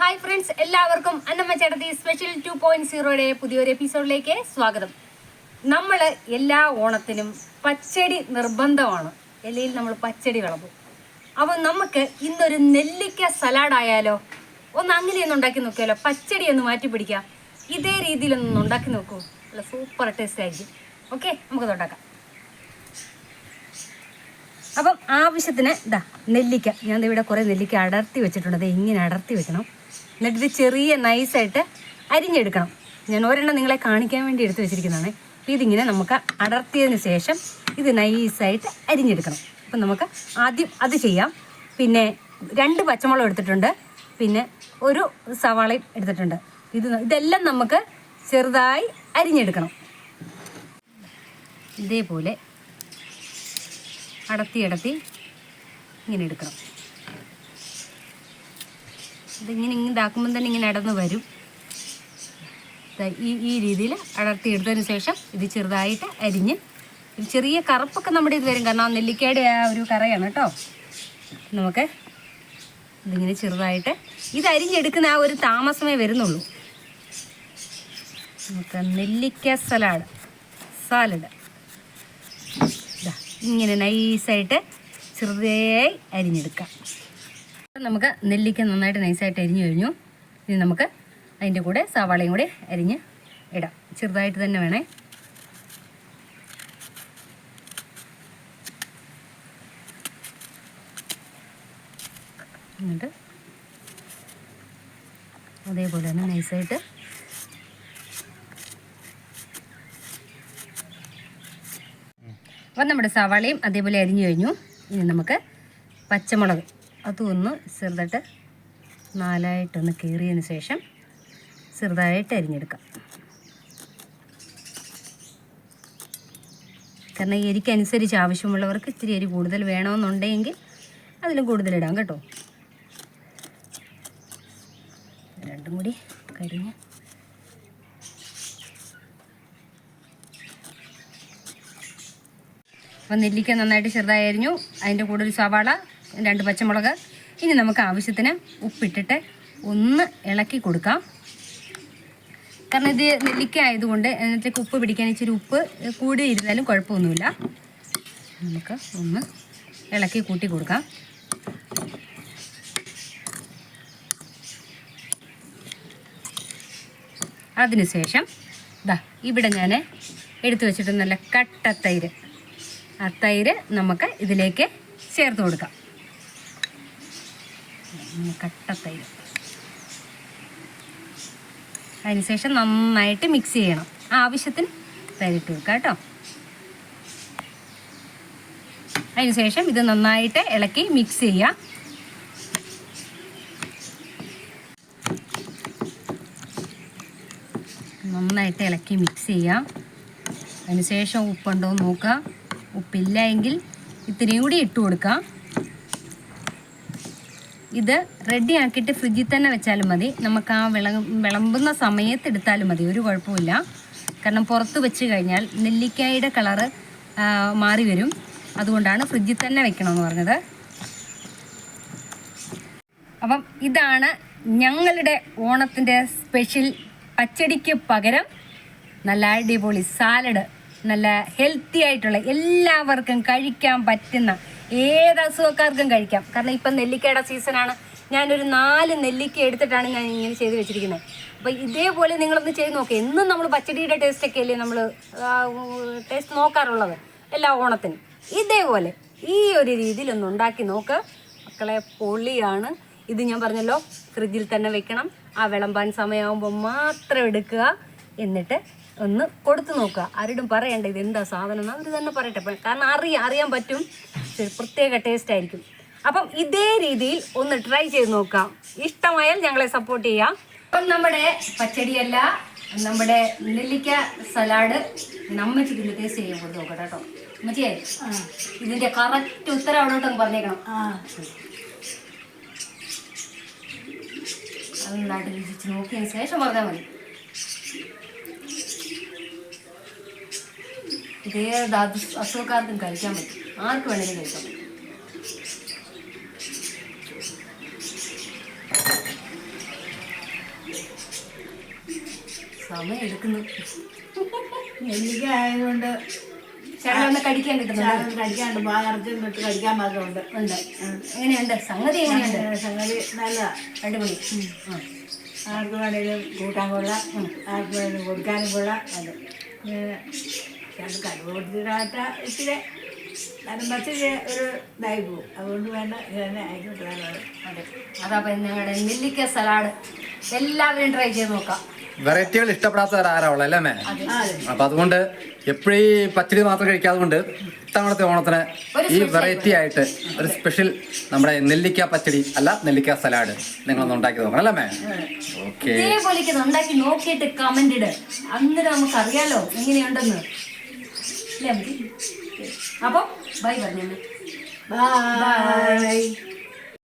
Hi friends എല്ലാവർക്കും അന്നമ്മ ചേട്ടത്തി special two point സീറോയുടെ പുതിയൊരു എപ്പിസോഡിലേക്ക് സ്വാഗതം. നമ്മൾ എല്ലാ ഓണത്തിനും പച്ചടി നിർബന്ധമാണ്. എല്ലയിൽ നമ്മൾ പച്ചടി വിളമ്പും. അപ്പം നമുക്ക് ഇന്നൊരു നെല്ലിക്ക സലാഡ് ആയാലോ ഒന്ന് അങ്ങനെയൊന്നും ഉണ്ടാക്കി നോക്കിയാലോ പച്ചടി ഒന്ന് മാറ്റി പിടിക്കാം ഇതേ രീതിയിലൊന്നും ഉണ്ടാക്കി നോക്കൂ. നല്ല സൂപ്പർ ടേസ്റ്റ് ആയിരിക്കും. ഓക്കെ നമുക്കത് ഉണ്ടാക്കാം. അപ്പം ആവശ്യത്തിന് ഇതാ നെല്ലിക്ക. ഞാൻ ഇവിടെ കുറേ നെല്ലിക്ക അടർത്തി വെച്ചിട്ടുണ്ട്. ഇങ്ങനെ അടർത്തി വെക്കണം. എന്നിട്ട് ചെറിയ നൈസായിട്ട് അരിഞ്ഞെടുക്കണം. ഞാൻ ഒരെണ്ണം നിങ്ങളെ കാണിക്കാൻ വേണ്ടി എടുത്തു വെച്ചിരിക്കുന്നതാണ്. അപ്പോൾ ഇതിങ്ങനെ നമുക്ക് അടർത്തിയതിന് ശേഷം ഇത് നൈസായിട്ട് അരിഞ്ഞെടുക്കണം. അപ്പം നമുക്ക് ആദ്യം അത് ചെയ്യാം. പിന്നെ രണ്ട് പച്ചമുളക് എടുത്തിട്ടുണ്ട്. പിന്നെ ഒരു സവാളയും എടുത്തിട്ടുണ്ട്. ഇത് ഇതെല്ലാം നമുക്ക് ചെറുതായി അരിഞ്ഞെടുക്കണം. ഇതേപോലെ അടത്തി അടത്തി ഇങ്ങനെ എടുക്കണം. ഇതിങ്ങനെ ഇതാക്കുമ്പം തന്നെ ഇങ്ങനെ അടന്ന് വരും. ഈ ഈ രീതിയിൽ അടർത്തി എടുത്തതിന് ശേഷം ഇത് ചെറുതായിട്ട് അരിഞ്ഞ് ഒരു ചെറിയ കറുപ്പൊക്കെ നമ്മുടെ ഇത് വരും. കാരണം ആ നെല്ലിക്കയുടെ ആ ഒരു കറയാണ് കേട്ടോ. നമുക്ക് ഇതിങ്ങനെ ചെറുതായിട്ട് ഇത് അരിഞ്ഞെടുക്കുന്ന ആ ഒരു താമസമേ വരുന്നുള്ളൂ. നമുക്ക് നെല്ലിക്ക സലാഡ് സാലഡ്. ഇങ്ങനെ നൈസായിട്ട് ചെറുതായി അരിഞ്ഞെടുക്കാം. അപ്പം നമുക്ക് നെല്ലിക്ക നന്നായിട്ട് നൈസായിട്ട് അരിഞ്ഞു കഴിഞ്ഞു. ഇനി നമുക്ക് അതിന്റെ കൂടെ സവാളയും കൂടി അരിഞ്ഞ് ഇടാം. ചെറുതായിട്ട് തന്നെ വേണേ. എന്നിട്ട് അതേപോലെ തന്നെ നൈസായിട്ട് അപ്പം നമ്മുടെ സവാളയും അതേപോലെ അരിഞ്ഞു കഴിഞ്ഞു. ഇനി നമുക്ക് പച്ചമുളക് അതും ഒന്ന് ചെറുതായിട്ട് നാലായിട്ടൊന്ന് കീറിയതിന് ശേഷം ചെറുതായിട്ട് അരിഞ്ഞെടുക്കാം. കാരണം ഈ എരിക്കനുസരിച്ച് ആവശ്യമുള്ളവർക്ക് ഇത്തിരി എരി കൂടുതൽ വേണമെന്നുണ്ടെങ്കിൽ അതിലും കൂടുതലിടാം കേട്ടോ. രണ്ടും കൂടി കരിഞ്ഞ്. അപ്പം നെല്ലിക്ക നന്നായിട്ട് ചെറുതായിരുന്നു അതിന്റെ കൂടെ ഒരു സവാള രണ്ട് പച്ചമുളക്. ഇനി നമുക്ക് ആവശ്യത്തിന് ഉപ്പിട്ടിട്ട് ഒന്ന് ഇളക്കി കൊടുക്കാം. കാരണം ഇത് നെല്ലിക്ക ആയതുകൊണ്ട് അതിനകത്തേക്ക് ഉപ്പ് പിടിക്കാൻ ഇച്ചിരി ഉപ്പ് കൂടി ഇരുന്നാലും കുഴപ്പമൊന്നുമില്ല. നമുക്ക് ഒന്ന് ഇളക്കി കൂട്ടി കൊടുക്കാം. അതിനുശേഷം ഇതാ ഇവിടെ ഞാൻ എടുത്തു വെച്ചിട്ട് നല്ല കട്ട തൈര്. ആ തൈര് നമുക്ക് ഇതിലേക്ക് ചേർത്ത് കൊടുക്കാം. ഉം, കട്ട തൈര്. അതിനുശേഷം നന്നായിട്ട് മിക്സ് ചെയ്യണം. ആവശ്യത്തിന് തൈരിട്ട് വെക്കുക കേട്ടോ. അതിനുശേഷം ഇത് നന്നായിട്ട് ഇളക്കി മിക്സ് ചെയ്യുക നന്നായിട്ട് ഇളക്കി മിക്സ് ചെയ്യാം. അതിനുശേഷം ഉപ്പുണ്ടോ നോക്കുക നോക്കാം. ഉപ്പില്ല എങ്കിൽ ഇത്തിരിയും കൂടി ഇട്ട് കൊടുക്കാം. ഇത് റെഡി ആക്കിയിട്ട് ഫ്രിഡ്ജിൽ തന്നെ വെച്ചാലും മതി. നമുക്ക് ആ വിള വിളമ്പുന്ന സമയത്ത് എടുത്താലും മതി. ഒരു കുഴപ്പമില്ല. കാരണം പുറത്ത് വെച്ച് കഴിഞ്ഞാൽ നെല്ലിക്കായുടെ കളറ് മാറി വരും. അതുകൊണ്ടാണ് ഫ്രിഡ്ജിൽ തന്നെ വെക്കണമെന്ന് പറഞ്ഞത്. അപ്പം ഇതാണ് ഞങ്ങളുടെ ഓണത്തിന്റെ സ്പെഷ്യൽ പച്ചടിക്ക് പകരം നല്ല അടിപൊളി സാലഡ് നല്ല ഹെൽത്തി ആയിട്ടുള്ള എല്ലാവർക്കും കഴിക്കാൻ പറ്റുന്ന ഏത് അസുഖക്കാർക്കും കഴിക്കാം. കാരണം ഇപ്പം നെല്ലിക്കയുടെ സീസണാണ്. ഞാനൊരു നാല് നെല്ലിക്ക എടുത്തിട്ടാണ് ഞാൻ ഇങ്ങനെ ചെയ്ത് വെച്ചിരിക്കുന്നത് അപ്പോൾ ഇതേപോലെ നിങ്ങളൊന്ന് ചെയ്ത് നോക്കുക എന്നും നമ്മൾ പച്ചടിയുടെ ടേസ്റ്റൊക്കെ അല്ലേ നമ്മൾ ടേസ്റ്റ് നോക്കാറുള്ളത്? എല്ലാ ഓണത്തിനും. ഇതേപോലെ ഈ ഒരു രീതിയിൽ ഒന്ന് ഉണ്ടാക്കി നോക്ക്. മക്കളെ പൊളിയാണ്. ഇത് ഞാൻ പറഞ്ഞല്ലോ ഫ്രിഡ്ജിൽ തന്നെ വെക്കണം. ആ വിളമ്പാൻ സമയമാകുമ്പോൾ മാത്രം എടുക്കുക. എന്നിട്ട് ഒന്ന് കൊടുത്തു നോക്കുക. ആരോടും പറയണ്ട ഇത് എന്താ സാധനം എന്ന് അവർ തന്നെ പറയട്ടെ. കാരണം അറിയാം അറിയാൻ പറ്റും. പ്രത്യേക ടേസ്റ്റ് ആയിരിക്കും. അപ്പം ഇതേ രീതിയിൽ ഒന്ന് ട്രൈ ചെയ്ത് നോക്കാം. ഇഷ്ടമായാൽ ഞങ്ങളെ സപ്പോർട്ട് ചെയ്യാം. അപ്പം നമ്മുടെ പച്ചടിയല്ല നമ്മുടെ നെല്ലിക്ക സലാഡ് നമ്മച്ചിക്ക് ഇന്ന് ടേസ്റ്റ് ചെയ്യാൻ കൊടുത്ത് നോക്കട്ടെ കേട്ടോ. അമ്മച്ചിയെ ഇതിന്റെ കറക്റ്റ് ഉത്തരം അവിടോട്ടൊന്ന് പറഞ്ഞേക്കണം. നന്നായിട്ട് രുചിച്ച് നോക്കിയതിന് ശേഷം പറഞ്ഞാൽ മതി. ഇതേത് അസു- അസുഖക്കാർക്കും കഴിക്കാൻ പറ്റും. ആർക്ക് വേണമെങ്കിലും കഴിക്കാൻ പറ്റും സമയം എടുക്കുന്നു. നെല്ലിക്ക ആയതുകൊണ്ട് ചേട്ടൻ ഒന്ന് കടിക്കാൻ കിട്ടുന്നുണ്ട്. കഴിക്കാണ്ട് പാകർച്ചും കിട്ട് കഴിക്കാൻ മാത്രമുണ്ട്. ഉണ്ട്. എങ്ങനെയുണ്ട്? സംഗതി എങ്ങനെയുണ്ട്? സംഗതി നല്ലതാ. അടിപൊളി. ആർക്ക് വേണേലും കൂട്ടാൻ കൊള്ളാം. ആർക്ക് വേണേലും കൊടുക്കാനും കൊള്ളാം. അത്. രണ്ട് അത് കൊടുത്തിടാത്ത ഇച്ചിരി നരമ്പച്ച് ഒരു ഇതായി പോവും അതുകൊണ്ട് വേണ്ട ഇത് തന്നെ ആയിക്കോട്ടെ അതെ അതപ്പോ ഞങ്ങളുടെ നെല്ലിക്ക സലാഡ് എല്ലാവരും ട്രൈ ചെയ്ത് നോക്കാം. വെറൈറ്റികൾ ഇഷ്ടപ്പെടാത്തവർ ഉള്ളത് അല്ലേ മേ? അപ്പൊ അതുകൊണ്ട് എപ്പോഴും ഈ പച്ചടി മാത്രം കഴിക്കാതെ കൊണ്ട് ഇത്തവണത്തെ ഓണത്തിന് ഈ വെറൈറ്റി ആയിട്ട്. ഒരു സ്പെഷ്യൽ നമ്മുടെ നെല്ലിക്ക പച്ചടി അല്ല നെല്ലിക്ക സലാഡ് നിങ്ങളൊന്ന് ഉണ്ടാക്കി നോക്കണം അല്ലേ മേ? ഓക്കെ ഉണ്ടാക്കി നോക്കിയിട്ട് കമന്റ് ഇട്. അന്നേരം നമുക്ക് അറിയാലോ എങ്ങനെയുണ്ടെന്ന്. ले अब बाय बाय बाय